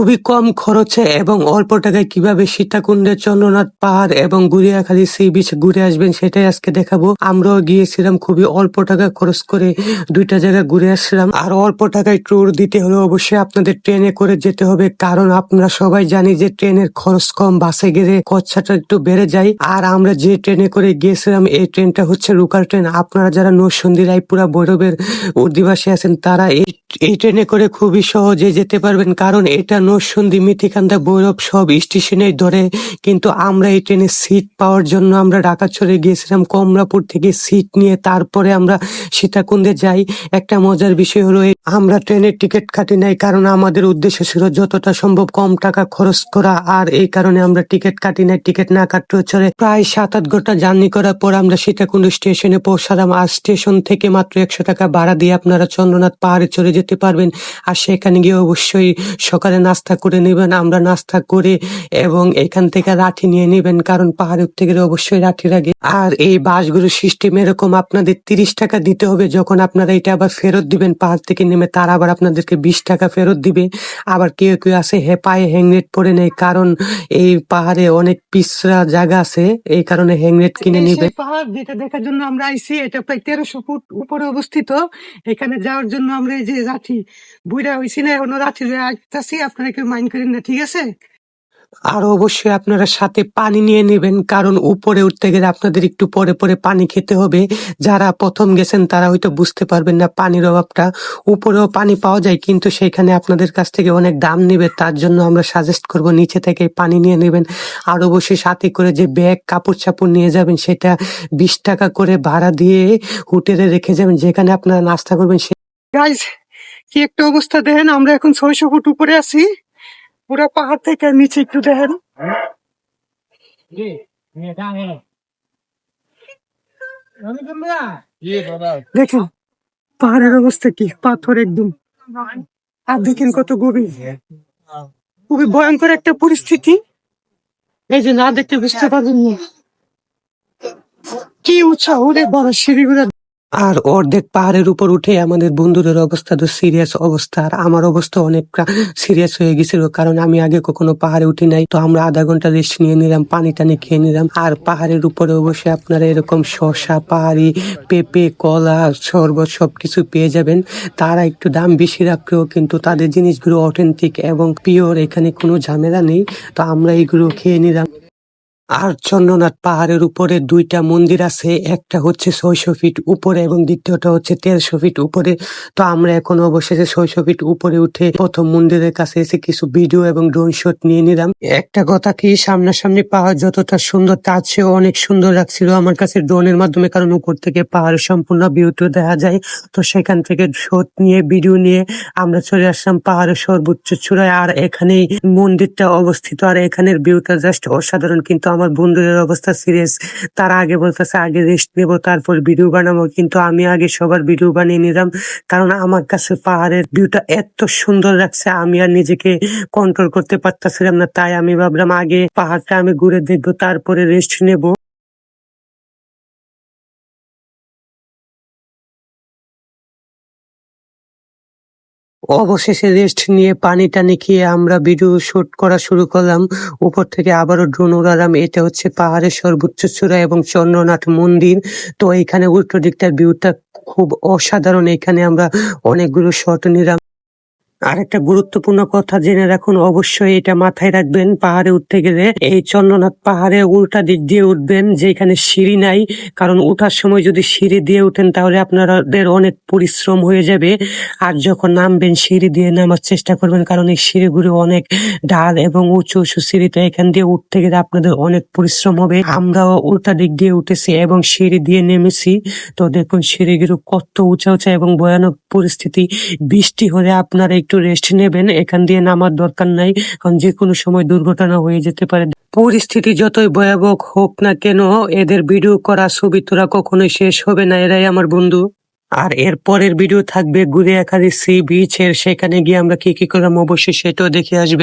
খুবই কম খরচে এবং অল্প টাকায় কীভাবে সীতাকুণ্ডের চন্দ্রনাথ পাহাড় এবং গুড়িয়াখালী সি বিচ ঘুরে আসবেন সেটাই আজকে দেখাবো। আমরাও গিয়েছিলাম, খুবই অল্প টাকা খরচ করে দুইটা জায়গা ঘুরে আসছিলাম। আর অল্প টাকায় ট্যুর দিতে হলে অবশ্যই আপনাদের ট্রেনে করে যেতে হবে, কারণ আপনারা সবাই জানি যে ট্রেনের খরচ কম, বাসে গেলে খরচাটা একটু বেড়ে যায়। আর আমরা যে ট্রেনে করে গিয়েছিলাম, এই ট্রেনটা হচ্ছে লোকাল ট্রেন। আপনারা যারা নরসন্দী রায়পুরা ভৈরবের অধিবাসী আছেন, তারা এই এই ট্রেনে করে খুবই সহজে যেতে পারবেন, কারণ এটা নরসন্দী মিঠিকান্দা, ভৈরব সব স্টেশনে ধরে। কিন্তু আমরা এই ট্রেনে সিট পাওয়ার জন্য আমরা ঢাকা চলে গিয়েছিলাম, কমলাপুর থেকে সিট নিয়ে। তারপরে আমরা সীতাকুণ্ডে যাই। একটা মজার বিষয় হলো, আমরা ট্রেনের টিকিট কাটি নাই, কারণ আমাদের উদ্দেশ্য ছিল যতটা সম্ভব কম টাকা খরচ করা। আর এই কারণে আমরা টিকিট কাটি নাই, টিকিট না কাটতে চলে। প্রায় সাত আট ঘণ্টা জার্নি করার পর আমরা সীতাকুণ্ড স্টেশনে পৌঁছালাম। আর স্টেশন থেকে মাত্র একশো টাকা ভাড়া দিয়ে আপনারা চন্দ্রনাথ পাহাড়ে চলে যেতে পারবেন। আর সেখানে গিয়ে অবশ্যই সকালে নাস্তা করে নেবেন আমরা নাস্তা করে এবং এখান থেকে লাঠি নিয়ে নেবেন কারণ পাহাড়ে উঠতে গেলে অবশ্যই লাঠি লাগে আর এই বাসগুলোর সিস্টেম এরকম আপনাদের তিরিশ টাকা দিতে হবে যখন আপনারা এটা আবার ফেরত দিবেন পাহাড় থেকে নেমে তারা আবার আপনাদেরকে বিশ টাকা ফেরত দিবে। আবার কেউ কেউ আছে হে পায়ে হ্যাংনেট পরে নেয় কারণ এই পাহাড়ে অনেক পিছরা জায়গা আছে এই কারণে হ্যাংনেট কিনে নিবে। পাহাড় যেটা দেখার জন্য আমরা আইছি এটা প্রায় তেরোশো ফুট উপরে অবস্থিত। এখানে যাওয়ার জন্য আমরা এই যে বুড়া হয়েছি না এখনও রাঠি আসতেছি আপনারা কেউ মাইন্ড করেন না ঠিক আছে? আর অবশ্যই আপনারা সাথে পানি নিয়ে নেবেন কারণ উপরে উঠতে গেলে আপনাদের একটু পরে পরে পানি খেতে হবে। যারা প্রথম গেছেন তারা হয়তো বুঝতে পারবেন না পানির অভাবটা। উপরেও পানি পাওয়া যায় কিন্তু সেখানে আপনাদের কাছ থেকে অনেক দাম নেবে তার জন্য আমরা সাজেস্ট করব নিচে থেকে পানি নিয়ে নেবেন। আর অবশ্যই সাথে করে যে ব্যাগ কাপড় চাপড় নিয়ে যাবেন সেটা বিশ টাকা করে ভাড়া দিয়ে হোটেলে রেখে যাবেন যেখানে আপনারা নাস্তা করবেন গাইজ কি একটা অবস্থা দেখেন আমরা এখন ছয়শো ফুট উপরে আছি। পুরো পাহাড় থেকে নিচে একটু দেখেন। দেখেন পাহাড়ের অবস্থা কি পাথর একদম। আর দেখেন কত গভীর। খুবই ভয়ঙ্কর একটা পরিস্থিতি। এই যে না দেখতে বুঝতে পারবেন না। কি উৎসাহ ওরে বড় সিঁড়িগুলো আর অর্ধেক পাহাড়ের উপর উঠে আমাদের বন্ধুদের অবস্থা, তো সিরিয়াস অবস্থা। আর আমার অবস্থা অনেকটা সিরিয়াস হয়ে গেছিল, কারণ আমি আগে কখনো পাহাড়ে উঠি নাই। তো আমরা আধা ঘণ্টা রেস্ট নিয়ে নিলাম, পানি টানি খেয়ে নিলাম। আর পাহাড়ের উপরে অবশ্যই আপনারা এরকম শসা, পাহাড়ি, পেঁপে, কলা, শরবত সবকিছু পেয়ে যাবেন। তারা একটু দাম বেশি রাখলেও কিন্তু তাদের জিনিসগুলো অথেন্টিক এবং পিওর এখানে কোনো ঝামেলা নেই। তো আমরা এগুলো খেয়ে নিলাম। আর চন্দ্রনাথ পাহাড়ের উপরে দুইটা মন্দির আছে, একটা হচ্ছে ছয়শো ফিট উপরে এবং দ্বিতীয়টা হচ্ছে তেরোশো ফিট উপরে। তো আমরা এখন অবশেষে ছয়শো ফিট উপরে উঠে প্রথম মন্দিরের কাছে এসে কিছু ভিডিও এবং ড্রোন শট নিয়ে নিলাম। একটা কথা কি, সামনাসামনি পাহাড় যতটা সুন্দর, তার চেয়েও অনেক সুন্দর লাগছিল আমার কাছে ড্রোনের মাধ্যমে, কারণ উপর থেকে পাহাড়ের সম্পূর্ণ ভিউটা দেখা যায়। তো সেখান থেকে শট নিয়ে, ভিডিও নিয়ে আমরা চলে আসলাম পাহাড়ের সর্বোচ্চ চূড়ায়। আর এখানেই মন্দিরটা অবস্থিত, আর এখানের ভিউটা জাস্ট অসাধারণ। কিন্তু আমার বন্ধুদের অবস্থা সিরিয়াস তারা আগে বলতেছে, আগে রেস্ট নেব, তারপর ভিডিও বানাবো। কিন্তু আমি আগে সবার ভিডিও বানিয়ে নিলাম। কারণ আমার কাছে পাহাড়ের ভিউটা এত সুন্দর লাগছে, আমি আর নিজেকে কন্ট্রোল করতে পারতেছিলাম না। তাই আমি ভাবলাম, আগে পাহাড়টা আমি ঘুরে দেখব, তারপরে রেস্ট নেব। অবশেষে রেস্ট নিয়ে পানি টানি খেয়ে আমরা ভিডিও শুট করা শুরু করলাম। উপর থেকে আবারও ড্রোন উড়ালাম। এটা হচ্ছে পাহাড়ের সর্বোচ্চ চূড়া এবং চন্দ্রনাথ মন্দির। তো এখানে উল্টো দিকটার ভিউটা খুব অসাধারণ। এখানে আমরা অনেকগুলো শট নিলাম। আর একটা গুরুত্বপূর্ণ কথা জেনে রাখুন, অবশ্যই এটা মাথায় রাখবেন, পাহাড়ে উঠতে গেলে এই চন্দ্রনাথ পাহাড়ে উল্টা দিক দিয়ে উঠবেন, যেখানে সিঁড়ি নাই, কারণ ওঠার সময় যদি সিঁড়ি দিয়ে উঠেন তাহলে আপনাদের অনেক পরিশ্রম হয়ে যাবে। আর যখন নামবেন, সিঁড়ি দিয়ে নামার চেষ্টা করবেন, কারণ এই সিঁড়িগুলো অনেক ঢাল এবং উঁচু উঁচু সিঁড়ি তো এখান দিয়ে উঠতে গেলে আপনাদের অনেক পরিশ্রম হবে। আমরাও উল্টা দিক দিয়ে উঠেছি এবং সিঁড়ি দিয়ে নেমেছি। তো দেখুন, সিঁড়িগুলো কত উঁচা উঁচা এবং ভয়ানক পরিস্থিতি। বৃষ্টি হলে আপনারা একটু রেস্ট নেবেন, এখান দিয়ে নামার দরকার নাই, কারণ যে কোনো সময় দুর্ঘটনা হয়ে যেতে পারে। পরিস্থিতি যতই ভয়াবহ হোক না কেন, এদের ভিডিও করা ছবি তোরা কখনোই শেষ হবে না, এরাই আমার বন্ধু। আর এর পরের ভিডিও থাকবে গুড়িয়াখালী সি বিচ এর সেখানে গিয়ে আমরা কি কি করলাম, অবশ্যই সেটাও দেখে আসবে।